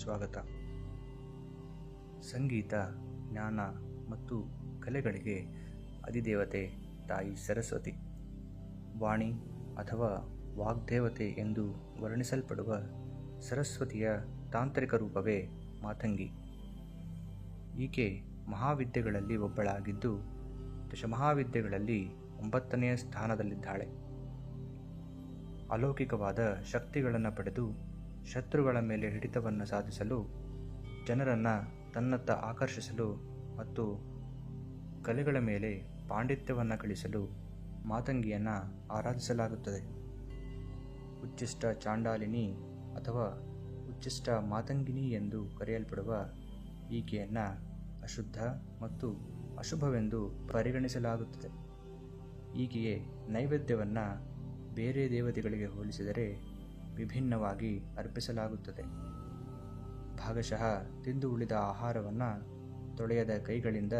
ಸ್ವಾಗತ. ಸಂಗೀತ, ಜ್ಞಾನ ಮತ್ತು ಕಲೆಗಳಿಗೆ ಅಧಿದೇವತೆ ತಾಯಿ ಸರಸ್ವತಿ. ವಾಣಿ ಅಥವಾ ವಾಗ್ದೇವತೆ ಎಂದು ವರ್ಣಿಸಲ್ಪಡುವ ಸರಸ್ವತಿಯ ತಾಂತ್ರಿಕ ರೂಪವೇ ಮಾತಂಗಿ. ಈಕೆ ಮಹಾವಿದ್ಯೆಗಳಲ್ಲಿ ಒಬ್ಬಳಾಗಿದ್ದು, ದಶಮಹಾವಿದ್ಯೆಗಳಲ್ಲಿ ಒಂಬತ್ತನೆಯ ಸ್ಥಾನದಲ್ಲಿದ್ದಾಳೆ. ಅಲೌಕಿಕವಾದ ಶಕ್ತಿಗಳನ್ನು ಪಡೆದು ಶತ್ರುಗಳ ಮೇಲೆ ಹಿಡಿತವನ್ನು ಸಾಧಿಸಲು ಜನರನ್ನು ತನ್ನತ್ತ ಆಕರ್ಷಿಸಲು ಮತ್ತು ಕಲೆಗಳ ಮೇಲೆ ಪಾಂಡಿತ್ಯವನ್ನು ಗಳಿಸಲು ಮಾತಂಗಿಯನ್ನು ಆರಾಧಿಸಲಾಗುತ್ತದೆ. ಉಚ್ಚಿಷ್ಟ ಚಾಂಡಾಲಿನಿ ಅಥವಾ ಉಚ್ಚಿಷ್ಟ ಮಾತಂಗಿನಿ ಎಂದು ಕರೆಯಲ್ಪಡುವ ಈಕೆಯನ್ನು ಅಶುದ್ಧ ಮತ್ತು ಅಶುಭವೆಂದು ಪರಿಗಣಿಸಲಾಗುತ್ತದೆ. ಈಕೆಗೆ ನೈವೇದ್ಯವನ್ನು ಬೇರೆ ದೇವತೆಗಳಿಗೆ ಹೋಲಿಸಿದರೆ ವಿಭಿನ್ನವಾಗಿ ಅರ್ಪಿಸಲಾಗುತ್ತದೆ. ಭಾಗಶಃ ತಿಂದು ಉಳಿದ ಆಹಾರವನ್ನು ತೊಳೆಯದ ಕೈಗಳಿಂದ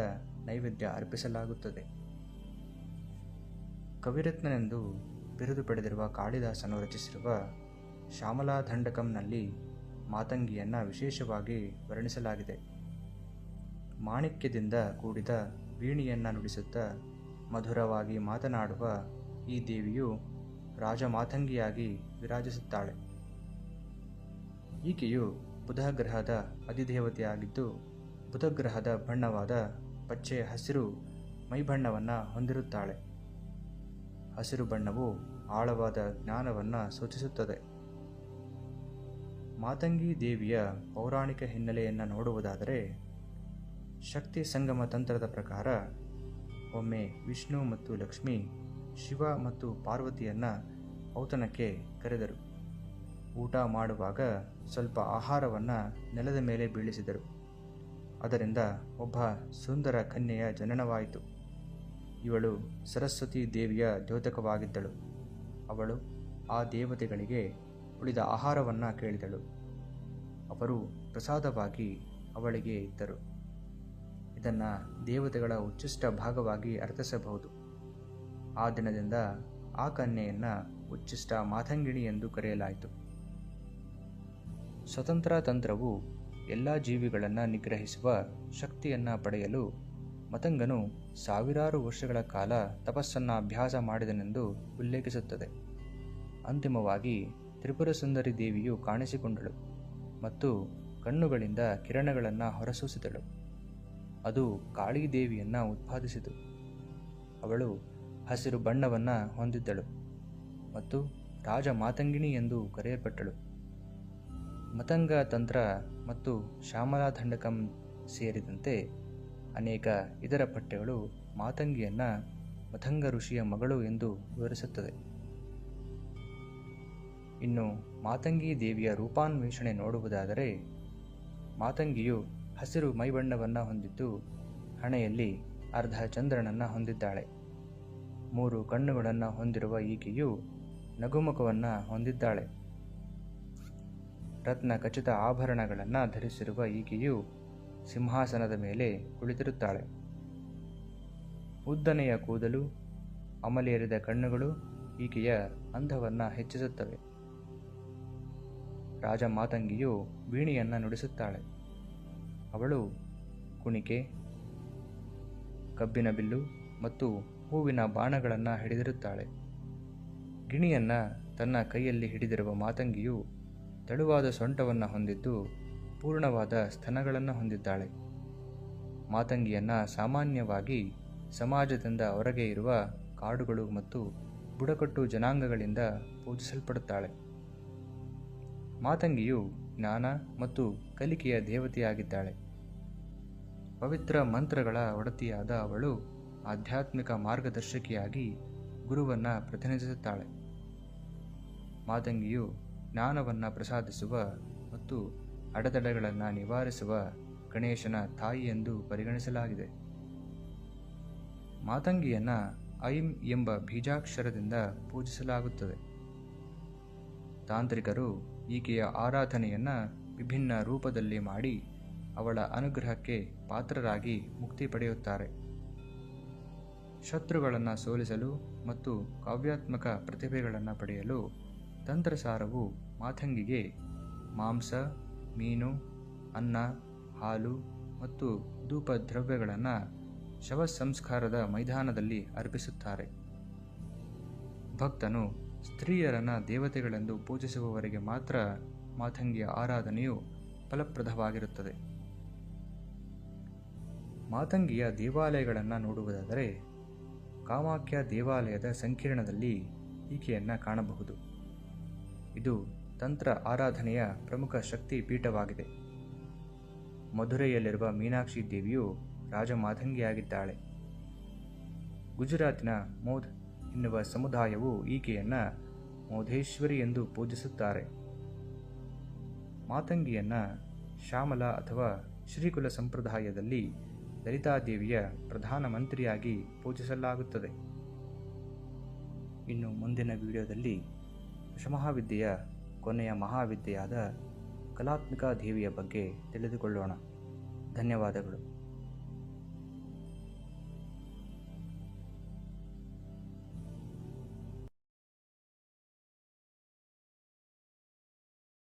ನೈವೇದ್ಯ ಅರ್ಪಿಸಲಾಗುತ್ತದೆ. ಕವಿರತ್ನನೆಂದು ಬಿರುದು ಪಡೆದಿರುವ ಕಾಳಿದಾಸನು ರಚಿಸಿರುವ ಶ್ಯಾಮಲಾದಂಡಕಂನಲ್ಲಿ ಮಾತಂಗಿಯನ್ನು ವಿಶೇಷವಾಗಿ ವರ್ಣಿಸಲಾಗಿದೆ. ಮಾಣಿಕ್ಯದಿಂದ ಕೂಡಿದ ವೀಣಿಯನ್ನು ನುಡಿಸುತ್ತಾ ಮಧುರವಾಗಿ ಮಾತನಾಡುವ ಈ ದೇವಿಯು ರಾಜಮಾತಂಗಿಯಾಗಿ ವಿರಾಜಿಸುತ್ತಾಳೆ. ಈಕೆಯು ಬುಧ ಗ್ರಹದ ಅಧಿದೇವತೆಯಾಗಿದ್ದು ಬುಧ ಗ್ರಹದ ಬಣ್ಣವಾದ ಪಚ್ಚೆ ಹಸಿರು ಮೈಬಣ್ಣವನ್ನು ಹೊಂದಿರುತ್ತಾಳೆ. ಹಸಿರು ಬಣ್ಣವು ಆಳವಾದ ಜ್ಞಾನವನ್ನು ಸೂಚಿಸುತ್ತದೆ. ಮಾತಂಗಿ ದೇವಿಯ ಪೌರಾಣಿಕ ಹಿನ್ನೆಲೆಯನ್ನು ನೋಡುವುದಾದರೆ, ಶಕ್ತಿ ಸಂಗಮ ತಂತ್ರದ ಪ್ರಕಾರ ಒಮ್ಮೆ ವಿಷ್ಣು ಮತ್ತು ಲಕ್ಷ್ಮಿ ಶಿವ ಮತ್ತು ಪಾರ್ವತಿಯನ್ನು ಔತಣಕ್ಕೆ ಕರೆದರು. ಊಟ ಮಾಡುವಾಗ ಸ್ವಲ್ಪ ಆಹಾರವನ್ನು ನೆಲದ ಮೇಲೆ ಬೀಳಿಸಿದರು. ಅದರಿಂದ ಒಬ್ಬ ಸುಂದರ ಕನ್ಯೆಯ ಜನನವಾಯಿತು. ಇವಳು ಸರಸ್ವತಿ ದೇವಿಯ ದ್ಯೋತಕವಾಗಿದ್ದಳು. ಅವಳು ಆ ದೇವತೆಗಳಿಗೆ ಉಳಿದ ಆಹಾರವನ್ನು ಕೇಳಿದಳು. ಅವರು ಪ್ರಸಾದವಾಗಿ ಅವಳಿಗೆ ಇದ್ದರು. ಇದನ್ನು ದೇವತೆಗಳ ಉಚ್ಚಿಷ್ಟ ಭಾಗವಾಗಿ ಅರ್ಥಿಸಬಹುದು. ಆ ದಿನದಿಂದ ಆ ಕನ್ಯೆಯನ್ನು ಉಚ್ಚಿಷ್ಟ ಮಾತಂಗಿಣಿ ಎಂದು ಕರೆಯಲಾಯಿತು. ಸ್ವತಂತ್ರ ತಂತ್ರವು ಎಲ್ಲ ಜೀವಿಗಳನ್ನು ನಿಗ್ರಹಿಸುವ ಶಕ್ತಿಯನ್ನು ಪಡೆಯಲು ಮತಂಗನು ಸಾವಿರಾರು ವರ್ಷಗಳ ಕಾಲ ತಪಸ್ಸನ್ನು ಅಭ್ಯಾಸ ಮಾಡಿದನೆಂದು ಉಲ್ಲೇಖಿಸುತ್ತದೆ. ಅಂತಿಮವಾಗಿ ತ್ರಿಪುರ ಸುಂದರಿ ದೇವಿಯು ಕಾಣಿಸಿಕೊಂಡಳು ಮತ್ತು ಕಣ್ಣುಗಳಿಂದ ಕಿರಣಗಳನ್ನು ಹೊರಸೂಸಿದಳು. ಅದು ಕಾಳಿ ದೇವಿಯನ್ನು ಉತ್ಪಾದಿಸಿತು. ಅವಳು ಹಸಿರು ಬಣ್ಣವನ್ನು ಹೊಂದಿದ್ದಳು ಮತ್ತು ರಾಜ ಮಾತಂಗಿಣಿ ಎಂದು ಕರೆಯಲ್ಪಟ್ಟಳು. ಮತಂಗ ತಂತ್ರ ಮತ್ತು ಶ್ಯಾಮಲಾದಂಡಕಂ ಸೇರಿದಂತೆ ಅನೇಕ ಇತರ ಪಠ್ಯಗಳು ಮಾತಂಗಿಯನ್ನು ಮತಂಗ ಋಷಿಯ ಮಗಳು ಎಂದು ವಿವರಿಸುತ್ತದೆ. ಇನ್ನು ಮಾತಂಗಿ ದೇವಿಯ ರೂಪಾನ್ವೇಷಣೆ ನೋಡುವುದಾದರೆ, ಮಾತಂಗಿಯು ಹಸಿರು ಮೈಬಣ್ಣವನ್ನು ಹೊಂದಿದ್ದು ಹಣೆಯಲ್ಲಿ ಅರ್ಧ ಚಂದ್ರನನ್ನು ಹೊಂದಿದ್ದಾಳೆ. ಮೂರು ಕಣ್ಣುಗಳನ್ನು ಹೊಂದಿರುವ ಈಕೆಯು ನಗುಮುಖವನ್ನು ಹೊಂದಿದ್ದಾಳೆ. ರತ್ನ ಖಚಿತ ಆಭರಣಗಳನ್ನು ಧರಿಸಿರುವ ಈಕೆಯು ಸಿಂಹಾಸನದ ಮೇಲೆ ಕುಳಿತಿರುತ್ತಾಳೆ. ಉದ್ದನೆಯ ಕೂದಲು, ಅಮಲೇರಿದ ಕಣ್ಣುಗಳು ಈಕೆಯ ಅಂಧವನ್ನು ಹೆಚ್ಚಿಸುತ್ತವೆ. ರಾಜ ಮಾತಂಗಿಯು ವೀಣಿಯನ್ನು ನುಡಿಸುತ್ತಾಳೆ. ಅವಳು ಕುಣಿಕೆ, ಕಬ್ಬಿನ ಬಿಲ್ಲು ಮತ್ತು ಹೂವಿನ ಬಾಣಗಳನ್ನು ಹಿಡಿದಿರುತ್ತಾಳೆ. ಗಿಣಿಯನ್ನು ತನ್ನ ಕೈಯಲ್ಲಿ ಹಿಡಿದಿರುವ ಮಾತಂಗಿಯು ತೆಳುವಾದ ಸೊಂಟವನ್ನು ಹೊಂದಿದ್ದು ಪೂರ್ಣವಾದ ಸ್ತನಗಳನ್ನು ಹೊಂದಿದ್ದಾಳೆ. ಮಾತಂಗಿಯನ್ನು ಸಾಮಾನ್ಯವಾಗಿ ಸಮಾಜದಿಂದ ಹೊರಗೆ ಇರುವ ಕಾಡುಗಳು ಮತ್ತು ಬುಡಕಟ್ಟು ಜನಾಂಗಗಳಿಂದ ಪೂಜಿಸಲ್ಪಡುತ್ತಾಳೆ. ಮಾತಂಗಿಯು ಜ್ಞಾನ ಮತ್ತು ಕಲಿಕೆಯ ದೇವತೆಯಾಗಿದ್ದಾಳೆ. ಪವಿತ್ರ ಮಂತ್ರಗಳ ಒಡತಿಯಾದ ಅವಳು ಆಧ್ಯಾತ್ಮಿಕ ಮಾರ್ಗದರ್ಶಕಿಯಾಗಿ ಗುರುವನ್ನು ಪ್ರತಿನಿಧಿಸುತ್ತಾಳೆ. ಮಾತಂಗಿಯು ಜ್ಞಾನವನ್ನು ಪ್ರಸಾದಿಸುವ ಮತ್ತು ಅಡೆತಡೆಗಳನ್ನು ನಿವಾರಿಸುವ ಗಣೇಶನ ತಾಯಿ ಎಂದು ಪರಿಗಣಿಸಲಾಗಿದೆ. ಮಾತಂಗಿಯನ್ನು ಐಂ ಎಂಬ ಬೀಜಾಕ್ಷರದಿಂದ ಪೂಜಿಸಲಾಗುತ್ತದೆ. ತಾಂತ್ರಿಕರು ಈಕೆಯ ಆರಾಧನೆಯನ್ನು ವಿಭಿನ್ನ ರೂಪದಲ್ಲಿ ಮಾಡಿ ಅವಳ ಅನುಗ್ರಹಕ್ಕೆ ಪಾತ್ರರಾಗಿ ಮುಕ್ತಿ ಪಡೆಯುತ್ತಾರೆ. ಶತ್ರುಗಳನ್ನು ಸೋಲಿಸಲು ಮತ್ತು ಕಾವ್ಯಾತ್ಮಕ ಪ್ರತಿಭೆಗಳನ್ನು ಪಡೆಯಲು ತಂತ್ರಸಾರವು ಮಾತಂಗಿಗೆ ಮಾಂಸ, ಮೀನು, ಅನ್ನ, ಹಾಲು ಮತ್ತು ಧೂಪ ದ್ರವ್ಯಗಳನ್ನು ಶವ ಸಂಸ್ಕಾರದ ಮೈದಾನದಲ್ಲಿ ಅರ್ಪಿಸುತ್ತಾರೆ. ಭಕ್ತನು ಸ್ತ್ರೀಯರನ್ನು ದೇವತೆಗಳೆಂದು ಪೂಜಿಸುವವರಿಗೆ ಮಾತ್ರ ಮಾತಂಗಿಯ ಆರಾಧನೆಯು ಫಲಪ್ರದವಾಗಿರುತ್ತದೆ. ಮಾತಂಗಿಯ ದೇವಾಲಯಗಳನ್ನು ನೋಡುವುದಾದರೆ ಕಾಮಾಖ್ಯ ದೇವಾಲಯದ ಸಂಕೀರ್ಣದಲ್ಲಿ ಈಕೆಯನ್ನು ಕಾಣಬಹುದು. ಇದು ತಂತ್ರ ಆರಾಧನೆಯ ಪ್ರಮುಖ ಶಕ್ತಿ ಪೀಠವಾಗಿದೆ. ಮಧುರೆಯಲ್ಲಿರುವ ಮೀನಾಕ್ಷಿ ದೇವಿಯು ರಾಜಮಾಧಂಗಿಯಾಗಿದ್ದಾಳೆ ಗುಜರಾತಿನ ಮೋದ್ ಎನ್ನುವ ಸಮುದಾಯವು ಈಕೆಯನ್ನು ಮೋಧೇಶ್ವರಿ ಎಂದು ಪೂಜಿಸುತ್ತಾರೆ. ಮಾತಂಗಿಯನ್ನು ಶ್ಯಾಮಲ ಅಥವಾ ಶ್ರೀಕುಲ ಸಂಪ್ರದಾಯದಲ್ಲಿ ಲಲಿತಾದೇವಿಯ ಪ್ರಧಾನಮಂತ್ರಿಯಾಗಿ ಪೂಜಿಸಲಾಗುತ್ತದೆ. ಇನ್ನು ಮುಂದಿನ ವಿಡಿಯೋದಲ್ಲಿ ದಶಮಹಾವಿದ್ಯೆಯ ಕೊನೆಯ ಮಹಾವಿದ್ಯೆಯಾದ ಕಲಾತ್ಮಿಕ ದೇವಿಯ ಬಗ್ಗೆ ತಿಳಿದುಕೊಳ್ಳೋಣ. ಧನ್ಯವಾದಗಳು.